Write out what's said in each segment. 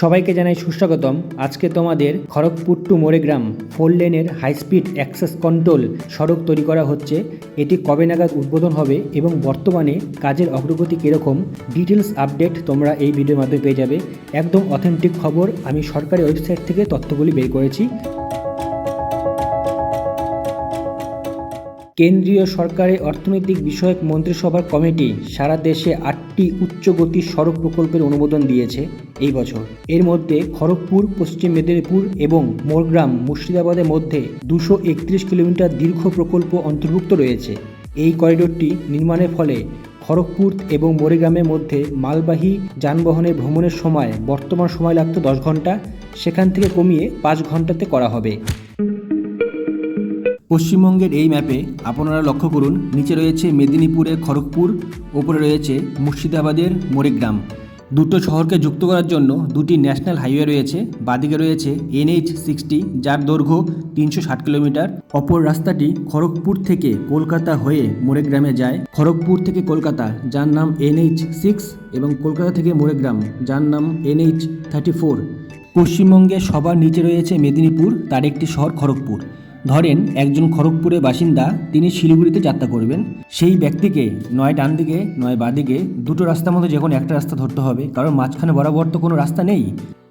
সবাইকে জানাই সুস্বাগতম। আজকে তোমাদের খড়গপুর টু মোরেগ্রাম ফোর লেনের হাই স্পিড অ্যাক্সেস কন্ট্রোল সড়ক তৈরি করা হচ্ছে। এটি কবে নাগাদ উদ্বোধন হবে এবং বর্তমানে কাজের অগ্রগতি কীরকম ডিটেলস আপডেট তোমরা এই ভিডিওর মাধ্যমে পেয়ে যাবে। একদম অথেন্টিক খবর, আমি সরকারি ওয়েবসাইট থেকে তথ্যগুলি বের করেছি। কেন্দ্রীয় সরকারের অর্থনৈতিক বিষয়ক মন্ত্রিসভার কমিটি সারা দেশে আটটি উচ্চগতির সড়ক প্রকল্পের অনুমোদন দিয়েছে এই বছর। এর মধ্যে খড়গপুর, পশ্চিম মেদিনীপুর এবং মোরগ্রাম মুর্শিদাবাদের মধ্যে দুশো একত্রিশ কিলোমিটার দীর্ঘ প্রকল্প অন্তর্ভুক্ত রয়েছে। এই করিডোরটি নির্মাণের ফলে খড়গপুর এবং মোরেগ্রামের মধ্যে মালবাহী যানবাহনের ভ্রমণের সময় বর্তমান সময় লাগতো দশ ঘণ্টা, সেখান থেকে কমিয়ে পাঁচ ঘন্টাতে করা হবে। পশ্চিমবঙ্গের এই ম্যাপে আপনারা লক্ষ্য করুন, নিচে রয়েছে মেদিনীপুরের খড়গপুর, ওপরে রয়েছে মুর্শিদাবাদের মোরেগ্রাম দুটো শহরকে যুক্ত করার জন্য দুটি ন্যাশনাল হাইওয়ে রয়েছে। বাদিকে রয়েছে এনএইচ সিক্সটি, যার দৈর্ঘ্য তিনশো ষাট কিলোমিটার। অপর রাস্তাটি খড়গপুর থেকে কলকাতা হয়ে মোরেগ্রামে যায়। খড়গপুর থেকে কলকাতা, যার নাম এনএইচ সিক্স, এবং কলকাতা থেকে মোরেগ্রাম যার নাম এনএইচ থার্টি ফোর। পশ্চিমবঙ্গে সবার নিচে রয়েছে মেদিনীপুর, তার একটি শহর খড়গপুর। ধরেন একজন খড়গপুরের বাসিন্দা, তিনি শিলিগুড়িতে যাত্রা করবেন। সেই ব্যক্তিকে নয় ডান দিকে, নয় বাদিকে দুটো রাস্তার মধ্যে যে কোনো একটা রাস্তা ধরতে হবে, কারণ মাঝখানে বরাবর তো কোনো রাস্তা নেই।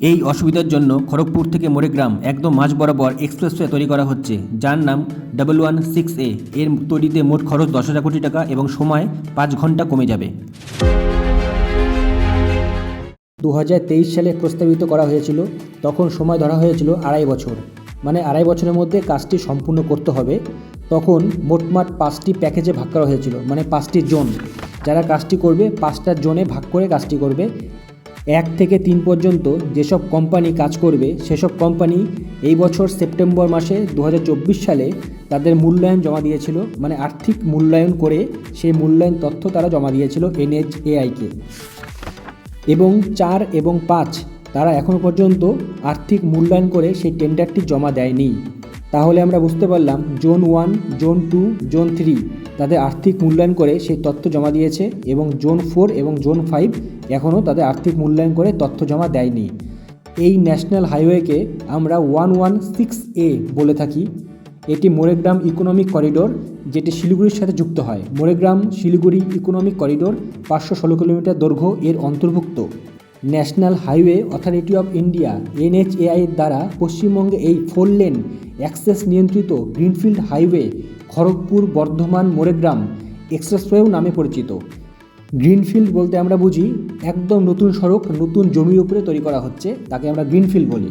এই অসুবিধার জন্য খড়গপুর থেকে মোরেগ্রাম একদম মাঝ বরাবর এক্সপ্রেসওয়ে তৈরি করা হচ্ছে, যার নাম ডাবল ওয়ান সিক্স এ। এর তৈরিতে মোট খরচ দশ হাজার কোটি টাকা এবং সময় পাঁচ ঘণ্টা কমে যাবে। দু হাজার তেইশ সালে প্রস্তাবিত করা হয়েছিল, তখন সময় ধরা হয়েছিল আড়াই বছর। মানে আড়াই বছরের মধ্যে কাজটি সম্পূর্ণ করতে হবে, তখন মোটমাট পাঁচটি প্যাকেজে ভাগ করা হয়েছিল মানে পাঁচটি জোন। যারা কাজটি করবে, পাঁচটা জোনে ভাগ করে কাজটি করবে। এক থেকে তিন পর্যন্ত যেসব কোম্পানি কাজ করবে, সেসব কোম্পানি এই বছর সেপ্টেম্বর মাসে দু হাজার চব্বিশ সালে তাদের মূল্যায়ন জমা দিয়েছিল মানে আর্থিক মূল্যায়ন করে সেই মূল্যায়ন তথ্য তারা জমা দিয়েছিল এনএইচএআইকে। এবং চার এবং পাঁচ তারা এখনও পর্যন্ত আর্থিক মূল্যায়ন করে সেই টেন্ডারটি জমা দেয়নি। তাহলে আমরা বুঝতে পারলাম zone one, zone two, zone three তাদের আর্থিক মূল্যায়ন করে সেই তথ্য জমা দিয়েছে এবং জোন ফোর এবং জোন ফাইভ এখনও তাদের আর্থিক মূল্যায়ন করে তথ্য জমা দেয়নি। এই ন্যাশনাল হাইওয়েকে আমরা ওয়ান ওয়ান সিক্স এ বলে থাকি। এটি মোরেগ্রাম ইকোনমিক করিডোর, যেটি শিলিগুড়ির সাথে যুক্ত হয়। মোরেগ্রাম শিলিগুড়ি ইকোনমিক করিডোর পাঁচশো ষোলো কিলোমিটার দৈর্ঘ্য এর অন্তর্ভুক্ত। National highway authority of India, NHAI এর দ্বারা পশ্চিমবঙ্গে এই ফোর লেন অ্যাক্সেস নিয়ন্ত্রিত গ্রিনফিল্ড হাইওয়ে খড়গপুর বর্ধমান মোরেগ্রাম এক্সপ্রেসওয়েও নামে পরিচিত। গ্রিনফিল্ড বলতে আমরা বুঝি একদম নতুন সড়ক, নতুন জমির উপরে তৈরি করা হচ্ছে, তাকে আমরা গ্রিনফিল্ড বলি।